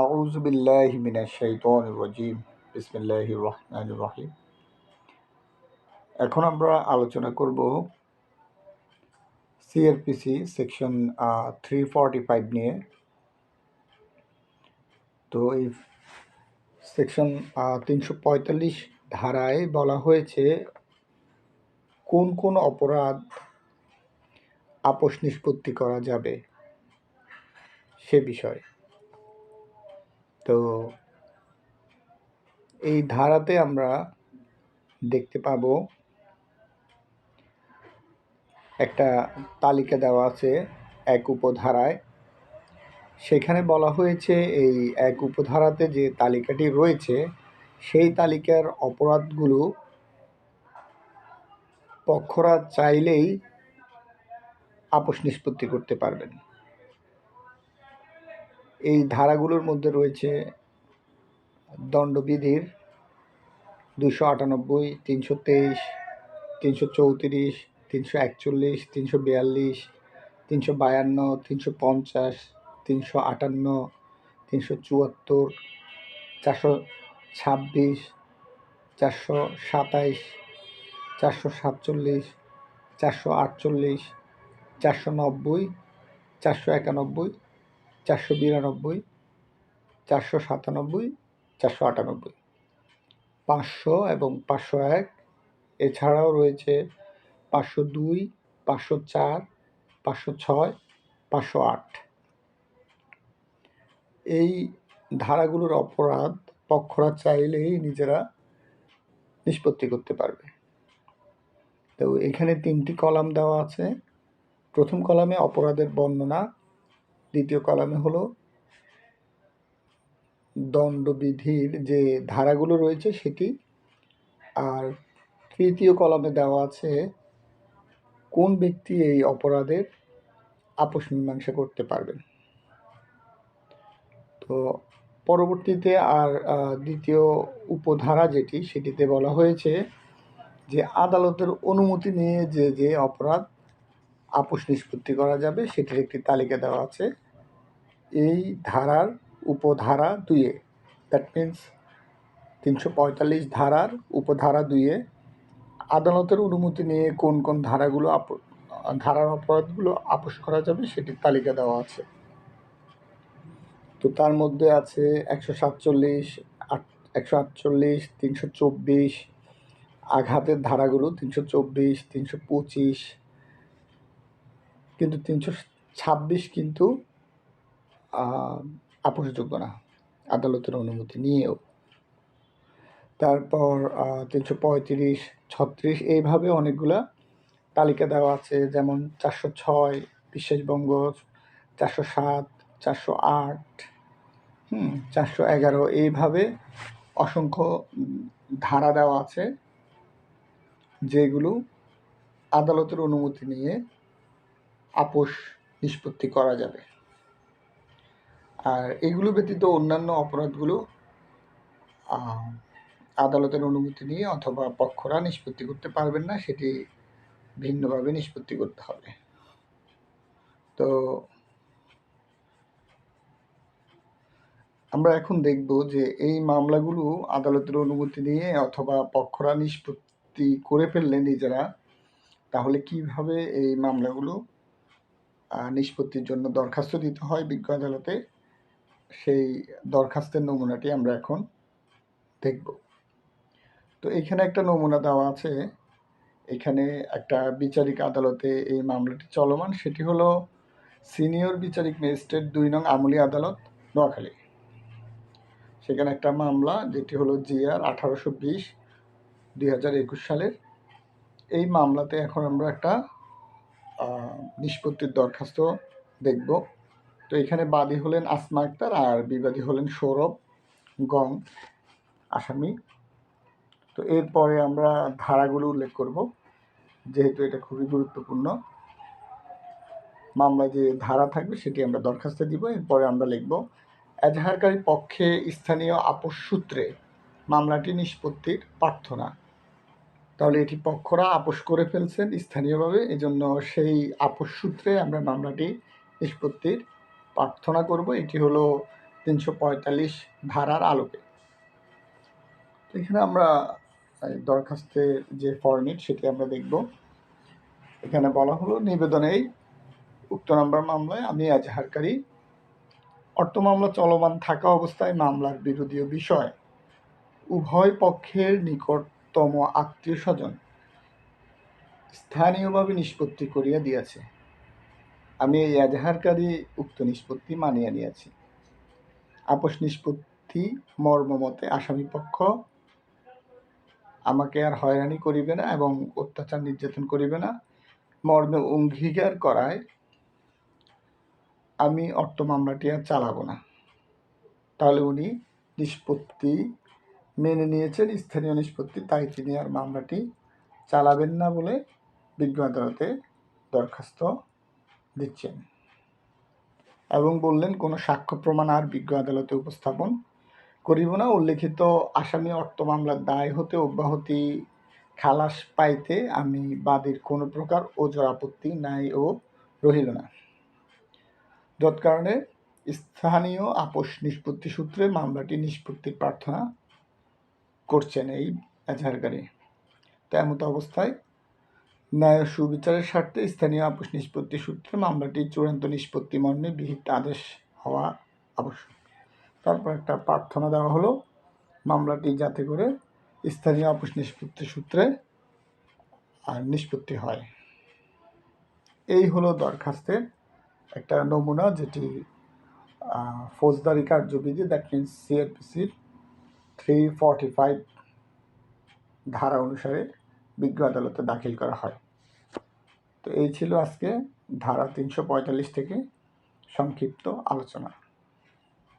আউযু বিল্লাহি মিনাশ শাইতানির রাজিম। বিসমিল্লাহির রহমানির রহিম। এখন আমরা আলোচনা করব CrPC section three forty five নিয়ে। তো এই সেকশন তিনশো পঁয়তাল্লিশ ধারায় বলা হয়েছে কোন কোন অপরাধ আপোষ নিষ্পত্তি করা যাবে সে বিষয়ে। তো এই ধারাতে আমরা দেখতে পাবো একটা তালিকা দেওয়া আছে এক উপধারায়। সেখানে বলা হয়েছে এই এক উপধারাতে যে তালিকাটি রয়েছে, সেই তালিকার অপরাধগুলো পক্ষরা চাইলেই আপোষ নিষ্পত্তি করতে পারবেন। এই ধারাগুলোর মধ্যে রয়েছে দণ্ডবিধির দুশো আটানব্বই, তিনশো তেইশ, তিনশো চৌত্রিশ, তিনশো একচল্লিশ, তিনশো বিয়াল্লিশ, তিনশো বায়ান্ন, তিনশো পঞ্চাশ, তিনশো আটান্ন, তিনশো চুয়াত্তর, চারশো ছাব্বিশ, চারশো সাতাইশ, চারশো সাতচল্লিশ, চারশো আটচল্লিশ, চারশো নব্বই, চারশো একানব্বই চারশো বিরানব্বই, চারশো সাতানব্বই, চারশো আটানব্বই। পাঁচশো এবং পাঁচশো এক, এছাড়াও রয়েছে পাঁচশো দুই, পাঁচশো চার, পাঁচশো ছয়, পাঁচশো আট। এই ধারাগুলোর অপরাধ পক্ষরা চাইলেই নিজেরা নিষ্পত্তি করতে পারবে। তো এখানে তিনটি কলাম দেওয়া আছে। প্রথম কলামে অপরাধের বর্ণনা দ্বিতীয় কলামে হলো দণ্ডবিধির যে ধারাগুলো রয়েছে সেটি। আর তৃতীয় কলামে দেওয়া আছে কোন ব্যক্তি এই অপরাধের আপোষ মীমাংসা করতে পারবেন। তো পরবর্তীতে আর দ্বিতীয় উপধারা যেটি, সেটিতে বলা হয়েছে যে আদালতের অনুমতি নিয়ে যে যে অপরাধ আপোষ নিষ্পত্তি করা যাবে, সেটির একটি তালিকা দেওয়া আছে। এই ধারার উপধারা দুইয়ে। দ্যাট মিন্স তিনশো পঁয়তাল্লিশ ধারার উপধারা দুইয়ে আদালতের অনুমতি নিয়ে কোন কোন ধারাগুলো আপ ধারার অপরাধগুলো আপোষ করা যাবে সেটির তালিকা দেওয়া আছে। তো তার মধ্যে আছে একশো সাতচল্লিশ একশো আটচল্লিশ, তিনশো চব্বিশ, আঘাতের ধারাগুলো তিনশো চব্বিশ, তিনশো পঁচিশ, কিন্তু তিনশো ছাব্বিশ কিন্তু আপোষযোগ্য না। আদালতের অনুমতি নিয়েও। তারপর তিনশো পঁয়ত্রিশ, ছত্রিশ, এইভাবে অনেকগুলা তালিকা দেওয়া আছে, যেমন চারশো ছয় বিশ্বাসবঙ্গ চারশো সাত, চারশো আট, হুম, চারশো এগারো, এইভাবে অসংখ্য ধারা দেওয়া আছে, যেগুলো আদালতের অনুমতি নিয়ে আপোষ নিষ্পত্তি করা যাবে। আর এগুলো ব্যতীত অন্যান্য অপরাধগুলো আদালতের অনুমতি নিয়ে অথবা পক্ষরা নিষ্পত্তি করতে পারবেন না, সেটি ভিন্নভাবে নিষ্পত্তি করতে হবে। তো আমরা এখন দেখব যে এই মামলাগুলো আদালতের অনুমতি নিয়ে অথবা পক্ষরা নিষ্পত্তি করে ফেললে নিজেরা, তাহলে কীভাবে এই মামলাগুলো নিষ্পত্তির জন্য দরখাস্ত দিতে হয় বিজ্ঞ আদালতে? সেই দরখাস্তের নমুনাটি আমরা এখন দেখব। তো এখানে একটা নমুনা দেওয়া আছে। এখানে একটা বিচারিক আদালতে এই মামলাটি চলমান। সেটি হলো সিনিয়র বিচারিক ম্যাজিস্ট্রেট দুই নং আমলি আদালত, নোয়াখালী। সেখানে একটা মামলা যেটি হলো জিআর আঠারোশো বিশ দুই হাজার একুশ সালের। এই মামলাতে এখন আমরা একটা নিষ্পত্তির দরখাস্ত দেখব। তো এখানে বাদী হলেন আসমা আক্তার আর বিবাদী হলেন সৌরভ গং আসামি। তো এরপরে আমরা ধারাগুলো উল্লেখ করব, যেহেতু এটা খুবই গুরুত্বপূর্ণ। মামলায় যে ধারা থাকবে সেটি আমরা দরখাস্তে দিব। এরপরে আমরা লিখব, এজাহারকারী পক্ষে স্থানীয় আপোষ সূত্রে মামলাটি নিষ্পত্তির প্রার্থনা। তাহলে এটি পক্ষরা আপোষ করে ফেলছেন স্থানীয়ভাবে, এজন্য সেই আপোষ সূত্রে আমরা মামলাটি নিষ্পত্তির প্রার্থনা করব, এটি হলো তিনশো পঁয়তাল্লিশ ধারার আলোকে। এখানে আমরা দরখাস্তের যে ফরম্যাট সেটি আমরা দেখব। এখানে বলা হলো নিবেদনেই উক্ত নাম্বার মামলায় আমি এজাহারকারী অর্থ মামলা চলমান থাকা অবস্থায় মামলার বিরোধীয় বিষয়, উভয় পক্ষের নিকটতম আত্মীয় স্বজন স্থানীয়ভাবে নিষ্পত্তি করিয়া দিয়াছে। আমি এই এজাহারকারী উক্ত নিষ্পত্তি মানিয়ে নিয়াছি। আপোষ নিষ্পত্তি মর্মমতে আসামি পক্ষ আমাকে আর হয়রানি করিবে না এবং অত্যাচার নির্যাতন করিবে না। মর্মে অঙ্গীকার করায় আমি অর্থ মামলাটি আর চালাবো না। তাহলে উনি নিষ্পত্তি মেনে নিয়েছেন, স্থানীয় নিষ্পত্তি, তাই তিনি আর মামলাটি চালাবেন না বলে বিজ্ঞ আদালতে দরখাস্ত দিচ্ছেন। এবং বললেন, কোনো সাক্ষ্য প্রমাণ আর বিজ্ঞ আদালতে উপস্থাপন করিব না। উল্লেখিত আসামি অর্থ মামলার দায় হতে অব্যাহতি খালাস পাইতে আমি বাদীর কোনো প্রকার ওজর আপত্তি নাই ও রহিল না। যৎ কারণে স্থানীয় আপোষ নিষ্পত্তি সূত্রে মামলাটি নিষ্পত্তির প্রার্থনা করছেন এই এজাহারকারী। তো অবস্থায় ন্যায় সুবিচারের স্বার্থে স্থানীয় আপোষ নিষ্পত্তি সূত্রে মামলাটি চূড়ান্ত নিষ্পত্তি মর্মে বিহিত আদেশ হওয়া আবশ্যক। তারপর একটা প্রার্থনা দেওয়া হলো, মামলাটি যাতে করে স্থানীয় আপোষ নিষ্পত্তি সূত্রে আর নিষ্পত্তি হয়। এই হলো দরখাস্তের একটা নমুনা যেটি ফৌজদারি কার্যবিধি দ্যাট মিনস সিআরপিসির থ্রি ফর্টি ফাইভ ধারা অনুসারে বিজ্ঞ আদালতে দাখিল করা হয়। তো এই ছিল আজকে ধারা তিনশো পঁয়তাল্লিশ থেকে সংক্ষিপ্ত আলোচনা।